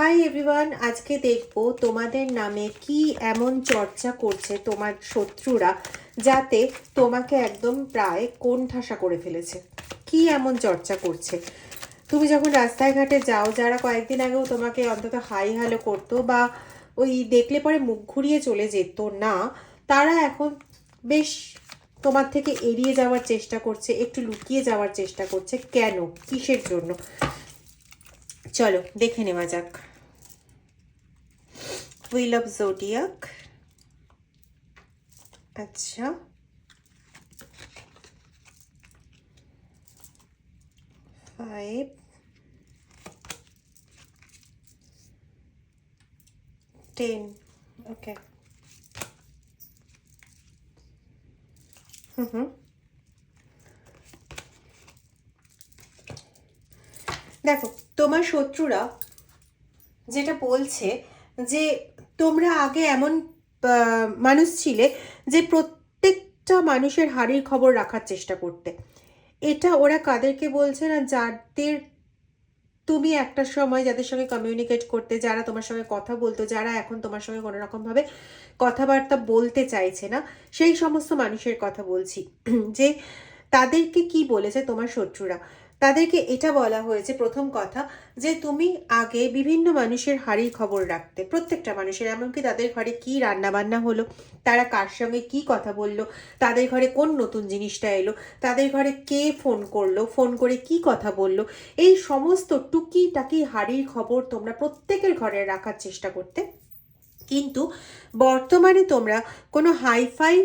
Hi everyone আজকে দেখব তোমাদের নামে কি এমন চর্চা করছে তোমার শত্রুরা যাতে তোমাকে একদম প্রায় কোণ ঠাসা করে ফেলেছে। কি এমন চর্চা করছে? তুমি যখন রাস্তায় ঘাটে যাও, যারা কয়েকদিন আগেও তোমাকে অন্তত হাই হ্যালো করতো বা ওই দেখলে পরে মুখ ঘুরিয়ে চলে যেত না, তারা এখন বেশ তোমার থেকে এড়িয়ে যাওয়ার চেষ্টা করছে, একটু লুকিয়ে যাওয়ার চেষ্টা করছে। কেন? কিসের জন্য? চলো, দেখে নেওয়া যাক। হুইল অফ জোডিয়াক আচ্ছা ফাইভ টেন ওকে হুম হুম দেখো, তোমার শত্রুরা যেটা বলছে যে তোমরা আগে এমন মানুষ ছিলে যে প্রত্যেকটা মানুষের হাড়ির খবর রাখার চেষ্টা করতে। এটা ওরা কাদেরকে বলছে না, যাদের তুমি একটা সময় যাদের সঙ্গে কমিউনিকেট করতে, যারা তোমার সঙ্গে কথা বলতো, যারা এখন তোমার সঙ্গে কোনো রকমভাবে কথাবার্তা বলতে চাইছে না, সেই সমস্ত মানুষের কথা বলছি। যে তাদেরকে কি বলেছে তোমার শত্রুরা? তাদেরকে এটা বলা হয়েছে প্রথম কথা যে তুমি আগে বিভিন্ন মানুষের হাড়ির খবর রাখতে, প্রত্যেকটা মানুষের, এমনকি তাদের ঘরে কি রান্না বান্না হলো, তারা কার সঙ্গে কি কথা বলল, তাদের ঘরে কোন নতুন জিনিসটা এলো, তাদের ঘরে কে ফোন করল, ফোন করে কি কথা বলল, এই সমস্ত টুকি টাকি হাড়ির খবর তোমরা প্রত্যেকের ঘরে রাখার চেষ্টা করতে। কিন্তু বর্তমানে তোমরা কোনো হাইফাই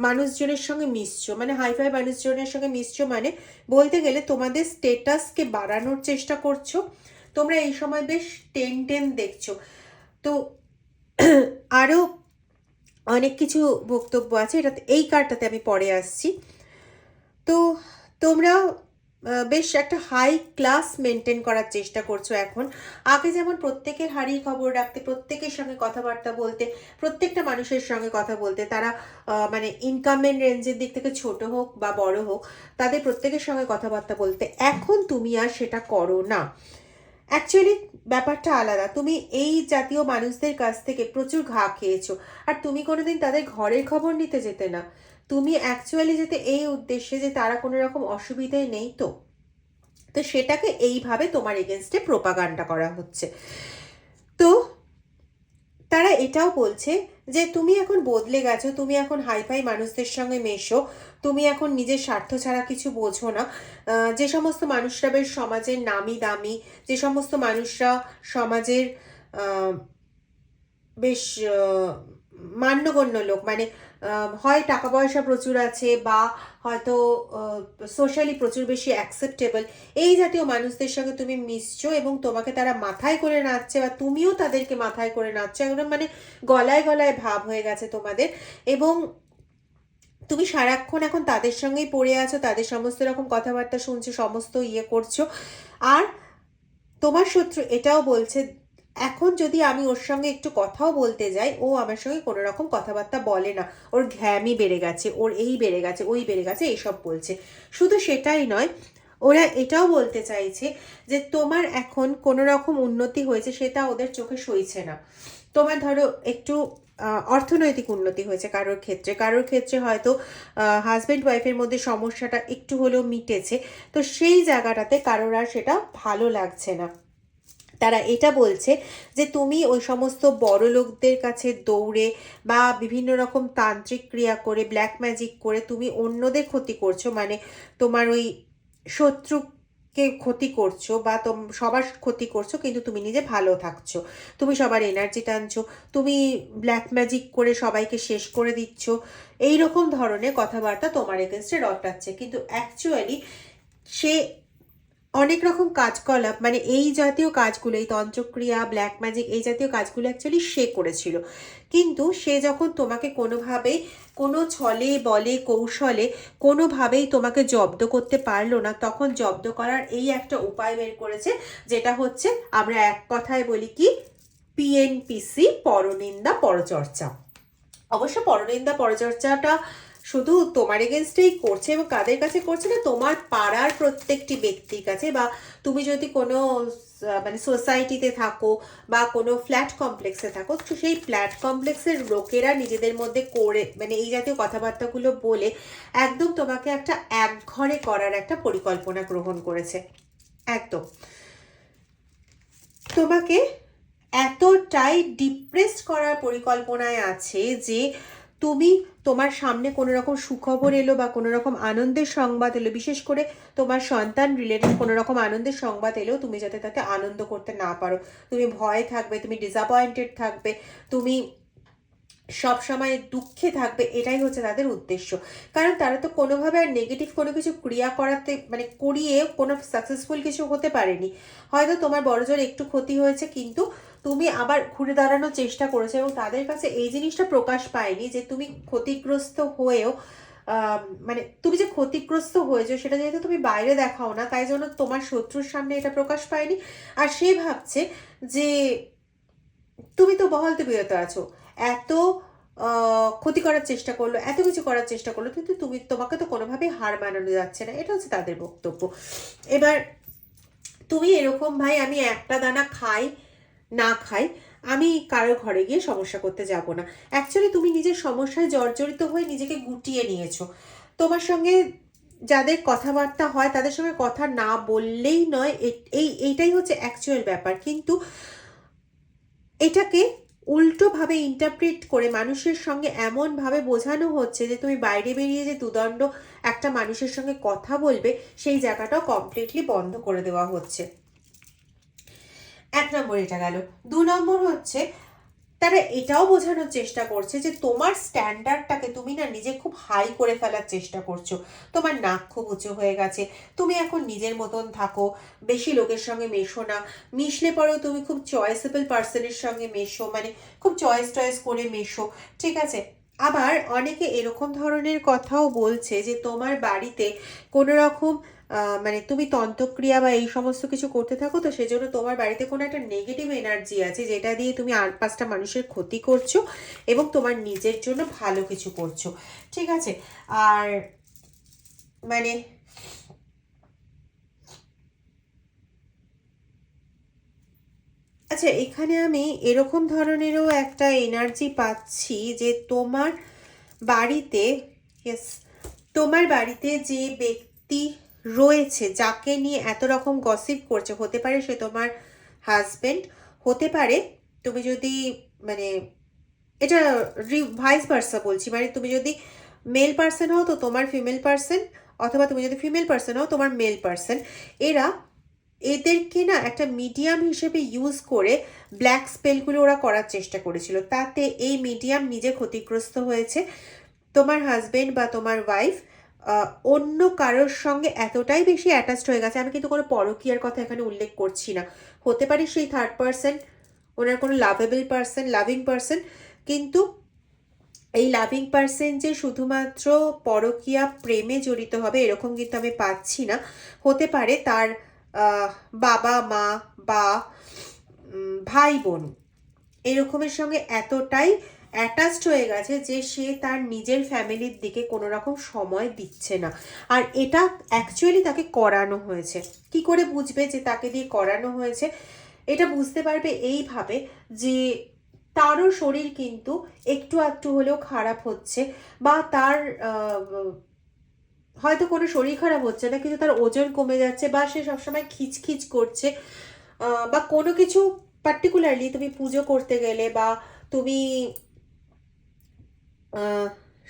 মানুষজনের সঙ্গে মিশছো মানে হাইফাই মানুষজনের সঙ্গে মিশছো মানে বলতে গেলে তোমাদের স্টেটাসকে বাড়ানোর চেষ্টা করছ। তোমরা এই সময় বেশ টেন টেন দেখছ। তো আরও অনেক কিছু বক্তব্য আছে, এটা এই কার্ডটাতে আমি পরে আসছি। তো তোমরা বেশ একটা হাই ক্লাস মেনটেন করার চেষ্টা করছ এখন। আগে যেমন প্রত্যেকের হাড়ির খবর রাখতে, প্রত্যেকের সঙ্গে কথাবার্তা বলতে, প্রত্যেকটা মানুষের সঙ্গে কথা বলতে, তারা মানে ইনকামের রেঞ্জের দিক থেকে ছোট হোক বা বড় হোক, তাদের প্রত্যেকের সঙ্গে কথাবার্তা বলতে। এখন তুমি আর সেটা করো না। অ্যাকচুয়ালি ব্যাপারটা আলাদা। তুমি এই জাতীয় মানুষদের কাছ থেকে প্রচুর ঘা খেয়েছো। আর তুমি কোনোদিন তাদের ঘরের খবর নিতে যেতে না। তুমি অ্যাকচুয়ালি যেতে এই উদ্দেশ্যে যে তারা কোনো রকম অসুবিধায় নেই তো। তো সেটাকে এইভাবে তোমার এগেনস্টে প্রোপাগান্ডা করা হচ্ছে। তো তারা এটাও বলছে যে তুমি এখন বদলে গেছো, তুমি এখন হাইফাই মানুষদের সঙ্গে মেশো, তুমি এখন নিজের স্বার্থ ছাড়া কিছু বোঝো না। যে সমস্ত মানুষরা বেশ সমাজের নামি দামি, যে সমস্ত মানুষরা সমাজের বেশ মান্যগণ্য লোক মানে হয় টাকা পয়সা প্রচুর আছে বা হয়তো সোশ্যালি প্রচুর বেশি অ্যাকসেপ্টেবল এই জাতীয় মানুষদের সঙ্গে তুমি মিশছো এবং তোমাকে তারা মাথায় করে নাচছে বা তুমিও তাদেরকে মাথায় করে নাচছো, একদম মানে গলায় গলায় ভাব হয়ে গেছে তোমাদের এবং তুমি সারাক্ষণ এখন তাদের সঙ্গেই পড়ে আছো, তাদের সমস্ত রকম কথাবার্তা শুনছো, সমস্ত ইয়ে করছ। আর তোমার শত্রু এটাও বলছে এখন যদি আমি ওর সঙ্গে একটু কথাও বলতে যাই, ও আমার সঙ্গে কোনো রকম কথাবার্তা বলে না। ওর ঘ্যামই বেড়ে গেছে, ওর এই বেড়ে গেছে, ওই বেড়ে গেছে, এইসব বলছে। শুধু সেটাই নয়, ওরা এটাও বলতে চাইছে যে তোমার এখন কোনো রকম উন্নতি হয়েছে, সেটা ওদের চোখে সইছে না। তোমার ধরো একটু অর্থনৈতিক উন্নতি হয়েছে কারোর ক্ষেত্রে। কারোর ক্ষেত্রে হয়তো হাজব্যান্ড ওয়াইফের মধ্যে সমস্যাটা একটু হলেও মিটেছে। তো সেই জায়গাটাতে কারোর আর সেটা ভালো লাগছে না। তারা এটা বলছে যে তুমি ওই সমস্ত বড় লোকদের কাছে দৌড়ে বা বিভিন্ন রকম তান্ত্রিক ক্রিয়া করে ব্ল্যাক ম্যাজিক করে তুমি অন্যদের ক্ষতি করছ মানে তোমার ওই শত্রুকে ক্ষতি করছ বা সবার ক্ষতি করছ, কিন্তু তুমি নিজে ভালো থাকছো। তুমি সবার এনার্জি টানছো, তুমি ব্ল্যাক ম্যাজিক করে সবাইকে শেষ করে দিচ্ছ। এই রকম ধরনের কথাবার্তা তোমার এগেনস্টে রটাচ্ছে। কিন্তু অ্যাকচুয়ালি সে অনেক রকম কাজকলাপ মানে এই জাতীয় কাজগুলো, এই তন্ত্রক্রিয়া ব্ল্যাক ম্যাজিক এই জাতীয় কাজগুলো অ্যাকচুয়ালি সে করেছিল। কিন্তু সে যখন তোমাকে কোনোভাবেই কোনো ছলে বলে, কৌশলে কোনোভাবেই তোমাকে জব্দ করতে পারল না, তখন জব্দ করার এই একটা উপায় বের করেছে, যেটা হচ্ছে আমরা এক কথায় বলি কি? পিএনপিসি পরনিন্দা, পরচর্চা। অবশ্য পরনিন্দা, পরচর্চাটা শুধু তোমার এগেনস্টেই করছে এবং কাদের কাছে করছে না, তোমার পাড়ার প্রত্যেকটি ব্যক্তির কাছে বা তুমি যদি কোনো মানে সোসাইটিতে থাকো বা কোনো ফ্ল্যাট কমপ্লেক্সে থাকো, তো সেই ফ্ল্যাট কমপ্লেক্সের লোকেরা নিজেদের মধ্যে করে মানে এই জাতীয় কথাবার্তাগুলো বলে একদম তোমাকে একটা একঘরে করার একটা পরিকল্পনা গ্রহণ করেছে। একদম। তোমাকে এতটাই ডিপ্রেসড করার পরিকল্পনায় আছে যে তুমি তোমার সামনে কোনো রকম সুখবর এলো বা কোনো রকম আনন্দের সংবাদ এলো, বিশেষ করে তোমার সন্তান রিলেটেড কোনো রকম আনন্দের সংবাদ এলেও তুমি যাতে তাতে আনন্দ করতে না পারো। তুমি ভয় থাকবে, তুমি ডিসঅ্যাপয়েন্টেড থাকবে, তুমি সব সময় দুঃখে থাকবে, এটাই হচ্ছে তাদের উদ্দেশ্য। কারণ তারা তো কোনোভাবে আর নেগেটিভ কোনো কিছু ক্রিয়া করাতে মানে করিয়ে কোনো সাকসেসফুল কিছু হতে পারেনি। হয়তো তোমার বড়জোর একটু ক্ষতি হয়েছে, কিন্তু তুমি আবার ঘুরে দাঁড়ানোর চেষ্টা করেছ এবং তাদের কাছে এই জিনিসটা প্রকাশ পায়নি যে তুমি ক্ষতিগ্রস্ত হয়েও মানে তুমি যে ক্ষতিগ্রস্ত হয়েছো সেটা যেহেতু তুমি বাইরে দেখাও না, তাই জন্য তোমার শত্রুর সামনে এটা প্রকাশ পায়নি। আর সে ভাবছে যে তুমি তো বহাল বিরত আছো, এত ক্ষতি করার চেষ্টা করল, এত কিছু করার চেষ্টা করল, কিন্তু তুমি তোমাকে তো কোনোভাবেই হার মানানো যাচ্ছে না। এটা হচ্ছে তাদের বক্তব্য। এবার তুমি এরকম, ভাই, আমি একটা দানা খাই না খাই, আমি কারোর ঘরে গিয়ে সমস্যা করতে যাব না। অ্যাকচুয়ালি তুমি নিজের সমস্যায় জর্জরিত হয়ে নিজেকে গুটিয়ে নিয়েছো। তোমার সঙ্গে যাদের কথাবার্তা হয়, তাদের সঙ্গে কথা না বললেই নয় এই, এইটাই হচ্ছে অ্যাকচুয়াল ব্যাপার। কিন্তু এটাকে উল্টোভাবে ইন্টারপ্রিট করে মানুষের সঙ্গে এমনভাবে বোঝানো হচ্ছে যে, তুমি বাইরে বেরিয়ে যে দুদণ্ড একটা মানুষের সঙ্গে কথা বলবে, সেই জায়গাটাও কমপ্লিটলি বন্ধ করে দেওয়া হচ্ছে। এক নম্বর এটা গেল। দু নম্বর হচ্ছে, তারা এটাও বোঝানোর চেষ্টা করছে যে তোমার স্ট্যান্ডার্ডটাকে তুমি না নিজে খুব হাই করে ফেলার চেষ্টা করছ। তোমার নাক খুব উঁচু হয়ে গেছে, তুমি এখন নিজের মতন থাকো, বেশি লোকের সঙ্গে মেশো না, মিশলে পরেও তুমি খুব চয়েসেবল পার্সনের সঙ্গে মেশো মানে খুব চয়েস টয়েস করে মেশো, ঠিক আছে? আবার অনেকে এরকম ধরনের কথাও বলছে যে তোমার বাড়িতে কোনো রকম মানে তুমি তন্ত্রক্রিয়া বা এই সমস্ত কিছু করতে থাকো, তো সেজন্য তোমার বাড়িতে কোনো একটা নেগেটিভ এনার্জি আছে, যেটা দিয়ে তুমি আর পাঁচটা মানুষের ক্ষতি করছ এবং তোমার নিজের জন্য ভালো কিছু করছ। ঠিক আছে? আর মানে আচ্ছা এখানে আমি এরকম ধরনেরও একটা এনার্জি পাচ্ছি যে তোমার বাড়িতে তোমার বাড়িতে যে ব্যক্তি রয়েছে, যাকে নিয়ে এত রকম গসিপ করছে। হতে পারে সে তোমার হাজবেন্ড হতে পারে তুমি যদি মানে এটা ভাইস ভার্সা বলছি। মানে তুমি যদি মেল পার্সন হও তো তোমার ফিমেল পার্সন অথবা তুমি যদি ফিমেল পার্সন হও তোমার মেল পার্সন এরা এদেরকে না একটা মিডিয়াম হিসেবে ইউজ করে ব্ল্যাক স্পেলগুলো ওরা করার চেষ্টা করেছিল। তাতে এই মিডিয়াম নিজে ক্ষতিগ্রস্ত হয়েছে। তোমার হাজবেন্ড বা তোমার ওয়াইফ অন্য কারোর সঙ্গে এতটাই বেশি অ্যাটাচড হয়ে গেছে, আমি কিন্তু কোনো পরকীয়ার কথা এখানে উল্লেখ করছি না। হতে পারে সেই থার্ড পার্সন ওনার কোনো লাভেবল পার্সন লাভিং পার্সন কিন্তু এই লাভিং পার্সন যে শুধুমাত্র পরকীয়া প্রেমে জড়িত হবে এরকম কিন্তু আমি পাচ্ছি না। হতে পারে তার বাবা, মা বা ভাই বোন এরকমের সঙ্গে এতটাই অ্যাটাচড হয়ে গেছে যে সে তার নিজের ফ্যামিলির দিকে কোনো রকম সময় দিচ্ছে না। আর এটা অ্যাকচুয়ালি তাকে করানো হয়েছে। কি করে বুঝবে যে তাকে দিয়ে করানো হয়েছে? এটা বুঝতে পারবে এইভাবে যে তারও শরীর কিন্তু একটু একটু হলেও খারাপ হচ্ছে বা তার হয়তো কোনো শরীর খারাপ হচ্ছে না, কিন্তু তার ওজন কমে যাচ্ছে বা সে সবসময় খিচখিচ করছে বা কোনো কিছু পার্টিকুলারলি তুমি পুজো করতে গেলে বা তুমি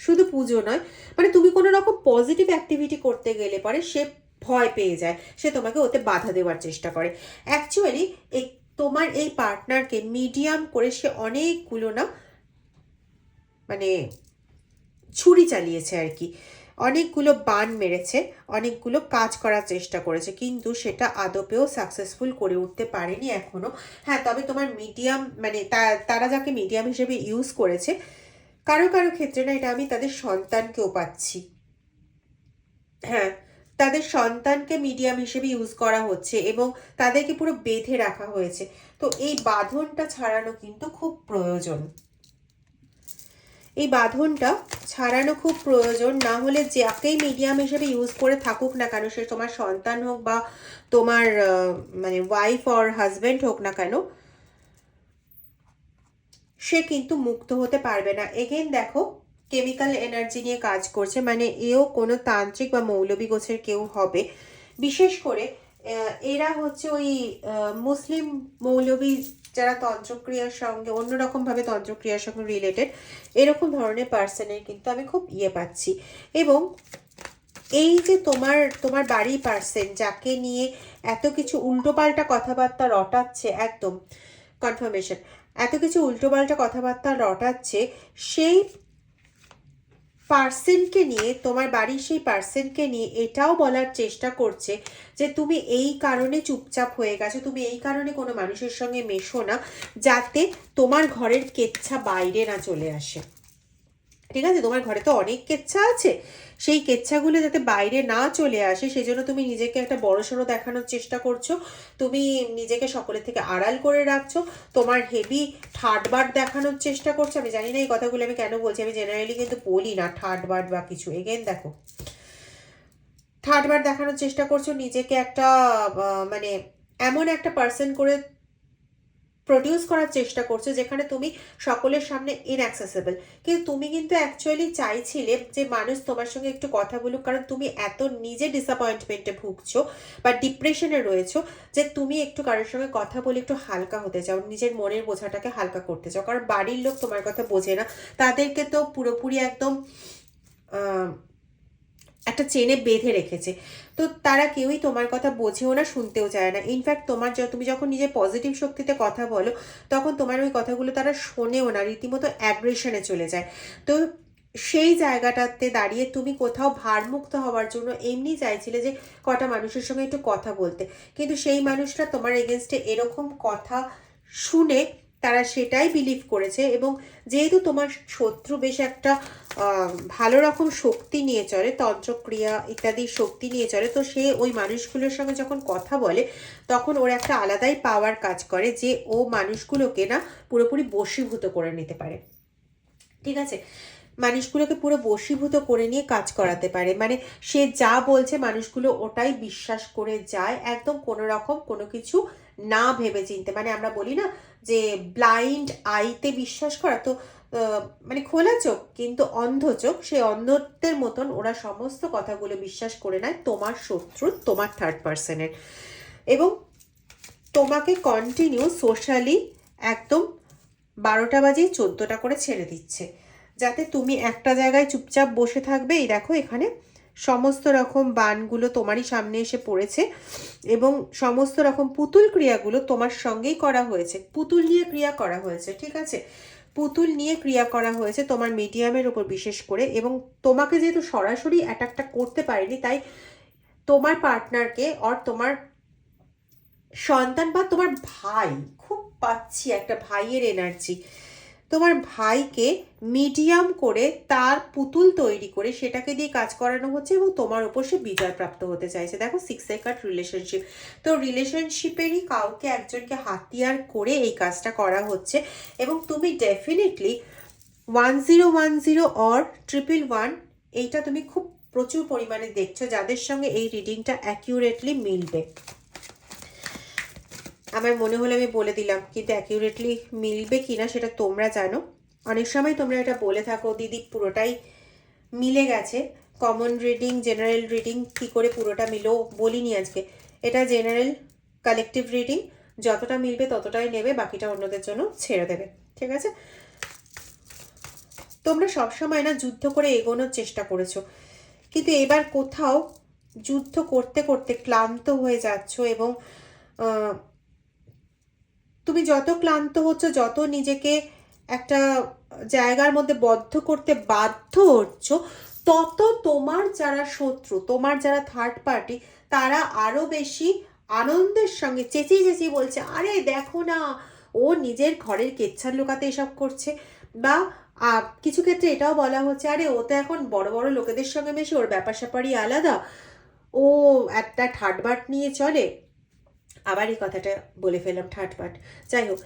শুধু পুজো নয় মানে তুমি কোনো রকম পজিটিভ অ্যাক্টিভিটি করতে গেলে পরে সে ভয় পেয়ে যায়, সে তোমাকে ওতে বাধা দেওয়ার চেষ্টা করে। অ্যাকচুয়ালি এই তোমার এই পার্টনারকে মিডিয়াম করে সে অনেকগুলো না মানে ছুরি চালিয়েছে আর কি। অনেকগুলো বান মেরেছে, অনেকগুলো কাজ করার চেষ্টা করেছে, কিন্তু সেটা আদপেও সাকসেসফুল করে উঠতে পারেনি এখনও হ্যাঁ তবে তোমার মিডিয়াম মানে তারা যাকে মিডিয়াম হিসেবে ইউজ করেছে কারও কারও ক্ষেত্রে না এটা আমি তাদের সন্তানকেও পাচ্ছি। হ্যাঁ তাদের সন্তানকে মিডিয়াম হিসেবে ইউজ করা হচ্ছে এবং তাদেরকে পুরো বেঁধে রাখা হয়েছে। তো এই বাঁধনটা ছাড়ানো কিন্তু খুব প্রয়োজন। এই বাঁধনটা ছাড়ানো খুব প্রয়োজন, না হলে যাকেই মিডিয়াম হিসেবে ইউজ করে থাকুক না কেন, সে তোমার সন্তান হোক বা তোমার মানে ওয়াইফ অর হাজব্যান্ড হোক না কেন সে কিন্তু মুক্ত হতে পারবে না। এগেন দেখো কেমিক্যাল এনার্জি নিয়ে কাজ করছে মানে এও কোনো তান্ত্রিক বা মৌলবী গোছের কেউ হবে। বিশেষ করে এরা হচ্ছে ওই মুসলিম মৌলবী যারা তন্ত্রক্রিয়ার সঙ্গে অন্যরকম ভাবে তন্ত্রক্রিয়ার সঙ্গে রিলেটেড এরকম ধরনের পার্সনের কিন্তু আমি খুব ইয়ে পাচ্ছি। এবং এই যে তোমার তোমার বাড়ি পার্সেন যাকে নিয়ে এত কিছু উল্টোপাল্টা কথাবার্তা রটাচ্ছে, একদম কনফার্মেশন এত কিছু উল্টোপাল্টা কথাবার্তা রটাচ্ছে, সেই পার্সেনকে নিয়ে, তোমার বাড়ির সেই পার্সেনকে নিয়ে এটাও বলার চেষ্টা করছে যে তুমি এই কারণে চুপচাপ হয়ে গেছো, তুমি এই কারণে কোনো মানুষের সঙ্গে মেশো না, যাতে তোমার ঘরের কেচ্ছা বাইরে না চলে আসে। ঠিক আছে? তোমার ঘরে তো অনেক কেচ্ছা আছে। সেই কেচ্ছাগুলো যাতে বাইরে না চলে আসে সেই জন্য তুমি নিজেকে একটা বড়সড় দেখানোর চেষ্টা করছ। তুমি নিজেকে সকলের থেকে আড়াল করে রাখছো। তোমার হেভি বার দেখানোর চেষ্টা করছ। আমি জানি না এই কথাগুলো আমি কেন বলছি। আমি জেনারেলি কিন্তু বলি না বার বা কিছু। এগেন দেখো বার দেখানোর চেষ্টা করছ। নিজেকে একটা মানে এমন একটা পার্সন করে প্রডিউস করার চেষ্টা করছ, যেখানে তুমি সকলের সামনে ইনঅ্যাক্সেসেবল কিন্তু তুমি কিন্তু অ্যাকচুয়ালি চাইছিলে যে মানুষ তোমার সঙ্গে একটু কথা বলুক, কারণ তুমি এত নিজে ডিসঅ্যাপয়েন্টমেন্টে ভুগছো বা ডিপ্রেশনে রয়েছো যে তুমি একটু কারোর সঙ্গে কথা বলে একটু হালকা হতে চাও, নিজের মনের বোঝাটাকে হালকা করতে চাও। কারণ বাড়ির লোক তোমার কথা বোঝে না। তাদেরকে তো পুরোপুরি একদম একটা চেনে বেঁধে রেখেছে। তো তারা কেউই তোমার কথা বোঝেও না, শুনতেও চায় না। ইনফ্যাক্ট তোমার তুমি যখন নিজের পজিটিভ শক্তিতে কথা বলো, তখন তোমার ওই কথাগুলো তারা শোনেও না, রীতিমতো অ্যাগ্রেশনে চলে যায়। তো সেই জায়গাটাতে দাঁড়িয়ে তুমি কোথাও ভারমুক্ত হওয়ার জন্য এমনি চাইছিলে যে কটা মানুষের সঙ্গে একটু কথা বলতে। কিন্তু সেই মানুষরা তোমার এগেনস্টে এরকম কথা শুনে তারা সেটাই বিলিভ করেছে এবং যেহেতু তোমার শত্রু বেশ একটা ভালো রকম শক্তি নিয়ে চলে, তন্ত্রক্রিয়া ইত্যাদি শক্তি নিয়ে চলে। তো সে ওই মানুষগুলোর সঙ্গে যখন কথা বলে, তখন ওর একটা আলাদাই পাওয়ার কাজ করে যে ও মানুষগুলোকে না পুরোপুরি বশীভূত করে নিতে পারে। ঠিক আছে? মানুষগুলোকে পুরো বশীভূত করে নিয়ে কাজ করাতে পারে। মানে সে যা বলছে মানুষগুলো ওটাই বিশ্বাস করে যায়, একদম কোনো রকম কোনো কিছু না ভেবে চিনতে। মানে আমরা বলি না যে ব্লাইন্ড আইতে বিশ্বাস করা। তো মানে খোলা চোখ, কিন্তু অন্ধ চোখ, সেই অন্ধত্বের মতন ওরা সমস্ত কথাগুলো বিশ্বাস করে নেয় তোমার শত্রু, তোমার থার্ড পার্সনের এবং তোমাকে কন্টিনিউ সোশ্যালি একদম বারোটা বাজে চোদ্দোটা করে ছেড়ে দিচ্ছে। যাতে তুমি একটা জায়গায় চুপচাপ বসে থাকবে, এই দেখো এখানে সমস্ত রকম বানগুলো তোমারই সামনে এসে পড়েছে এবং সমস্ত রকম পুতুল ক্রিয়াগুলো তোমার সঙ্গেই করা হয়েছে। পুতুল নিয়ে ক্রিয়া করা হয়েছে, ঠিক আছে? পুতুল নিয়ে ক্রিয়া করা হয়েছে তোমার মিডিয়ামের ওপর বিশেষ করে এবং তোমাকে যেহেতু সরাসরি অ্যাটাকটা করতে পারেনি, তাই তোমার পার্টনারকে অর তোমার সন্তান বা তোমার ভাই, খুব পাচ্ছি একটা ভাইয়ের এনার্জি তোমার ভাইকে মিডিয়াম করে তার পুতুল তৈরি করে সেটাকে দিয়ে কাজ করানো হচ্ছে এবং তোমার ওপর সে বিজয় প্রাপ্ত হতে চাইছে। দেখো সিক্স সেকার্ড রিলেশনশিপ তো রিলেশনশিপেরই কাউকে একজনকে হাতিয়ার করে এই কাজটা করা হচ্ছে এবং তুমি definitely one zero one zero or triple one এইটা তুমি খুব প্রচুর পরিমাণে দেখছ যাদের সঙ্গে এই রিডিংটা অ্যাকিউরেটলি মিলবে। আমার মনে হলো আমি বলে দিলাম, কিন্তু অ্যাকিউরেটলি মিলবে কি না সেটা তোমরা জানো। অনেক সময় তোমরা এটা বলে থাকো, দিদি, পুরোটাই মিলে গেছে। কমন রিডিং জেনারেল রিডিং কি করে পুরোটা মিলো? বলিনি আজকে। এটা জেনারেল কালেকটিভ রিডিং যতটা মিলবে ততটাই নেবে, বাকিটা অন্যদের জন্য ছেড়ে দেবে। ঠিক আছে? তোমরা সবসময় না যুদ্ধ করে এগোনোর চেষ্টা করেছ, কিন্তু এবার কোথাও যুদ্ধ করতে করতে ক্লান্ত হয়ে যাচ্ছ এবং তুমি যত ক্লান্ত হচ্ছ, যত নিজেকে একটা জায়গার মধ্যে বদ্ধ করতে বাধ্য হচ্ছ, তত তোমার যারা শত্রু, তোমার যারা থার্ড পার্টি তারা আরও বেশি আনন্দের সঙ্গে চেঁচিয়ে চেঁচিয়ে বলছে, আরে দেখো না, ও নিজের ঘরের কেচ্ছার লোকাতে এসব করছে। বা কিছু ক্ষেত্রে এটাও বলা হচ্ছে, আরে ও তো এখন বড় বড় লোকেদের সঙ্গে মেশে ওর ব্যাপার স্যাপারই আলাদা। ও একটা থার্ড বাট নিয়ে চলে। আবার এই কথাটা বলে ফেললাম পার্ট যাই হোক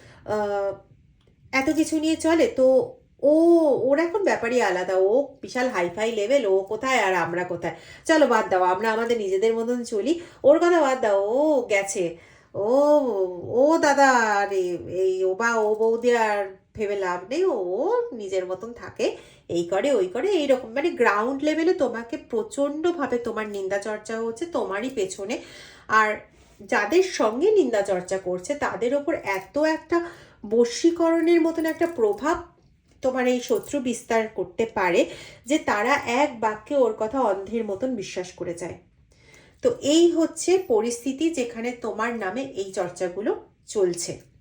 এত কিছু নিয়ে চলে তো ও, ওর এখন ব্যাপারই আলাদা। ও বিশাল হাইফাই লেভেল, ও কোথায় আর আমরা কোথায়? চলো বাদ দাও, আমরা আমাদের নিজেদের মতন চলি। ওর কথা বাদ দাও, ও গেছে। ও ও দাদা, আরে, এই ও বা ও বৌদি আর ভেবে লাভ নেই। ও নিজের মতন থাকে, এই করে, ওই করে, এইরকম। মানে গ্রাউন্ড লেভেলে তোমাকে প্রচণ্ডভাবে তোমার নিন্দা চর্চা হচ্ছে তোমারই পেছনে। আর যাদের সঙ্গে নিন্দা চর্চা করছে, তাদের ওপর এত একটা বশীকরণের মতন একটা প্রভাব তোমার এই শত্রু বিস্তার করতে পারে যে তারা এক বাক্যে ওর কথা অন্ধের মতন বিশ্বাস করে যায়। তো এই হচ্ছে পরিস্থিতি যেখানে তোমার নামে এই চর্চাগুলো চলছে।